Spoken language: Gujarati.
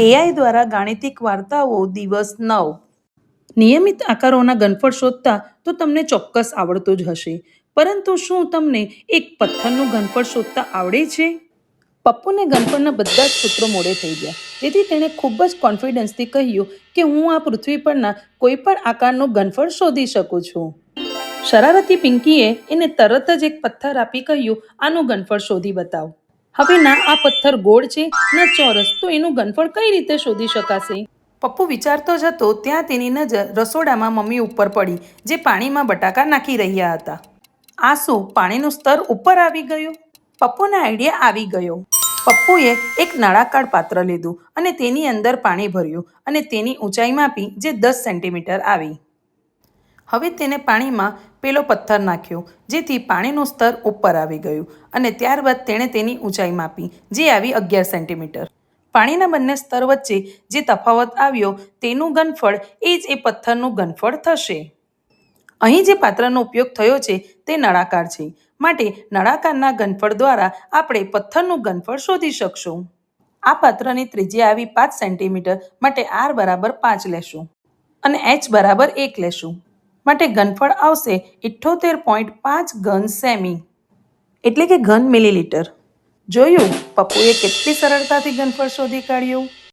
એઆઈ દ્વારા ગાણિતિક વાર્તાઓ દિવસ નવ. નિયમિત આકારોના ગનફળ શોધતા તો તમને ચોક્કસ આવડતું જ હશે. પરંતુ શું તમને એક પથ્થરનું ગનફળ શોધતા આવડે છે? પપ્પુને ગનફળના બધા જ સૂત્રો મોડે થઈ ગયા. તેથી તેણે ખૂબ જ કોન્ફિડન્સથી કહ્યું કે હું આ પૃથ્વી પરના કોઈ પણ આકારનું ઘનફળ શોધી શકું છું. શરારતી પિંકીએ એને તરત જ એક પથ્થર આપી કહ્યું, આનું ગનફળ શોધી બતાવ. હવે ના, આ પથ્થર ગોળ છે, ના ચોરસ, તો એનું ઘનફળ કઈ રીતે શોધી શકાશે? પપ્પુ વિચારતો જ હતો, ત્યાં તેની નજર રસોડામાં મમ્મી ઉપર પડી, જે પાણીમાં બટાકા નાખી રહ્યા હતા. આ શું પાણીનું સ્તર ઉપર આવી ગયું. પપ્પુને આઈડિયા આવી ગયો. પપ્પુએ એક નળાકાર પાત્ર લીધું અને તેની અંદર પાણી ભર્યું અને તેની ઊંચાઈ માપી જે દસ સેન્ટીમીટર આવી. હવે તેને પાણીમાં પેલો પથ્થર નાખ્યો, જેથી પાણીનું સ્તર ઉપર આવી ગયું અને ત્યારબાદ તેણે તેની ઊંચાઈ માપી, જે આવી અગિયાર સેન્ટીમીટર. પાણીના બંને સ્તર વચ્ચે જે તફાવત આવ્યો, તેનું ગનફળ એ જ એ પથ્થરનું ગનફળ થશે. અહીં જે પાત્રનો ઉપયોગ થયો છે, તે નળાકાર છે. માટે નળાકારના ગનફળ દ્વારા આપણે પથ્થરનું ગનફળ શોધી શકશું. આ પાત્રની ત્રિજ્યા આવી પાંચ સેન્ટીમીટર, માટે આર બરાબર પાંચ લેશું અને એચ બરાબર એક લેશું. માટે ઘનફળ આવશે ઇઠ્ઠોતેર પોઈન્ટ પાંચ ઘન સેમી. એટલે કે ઘન મિલીલીટર. જોયું? પપ્પુએ કેટલી સરળતાથી ઘનફળ શોધી કાઢ્યું?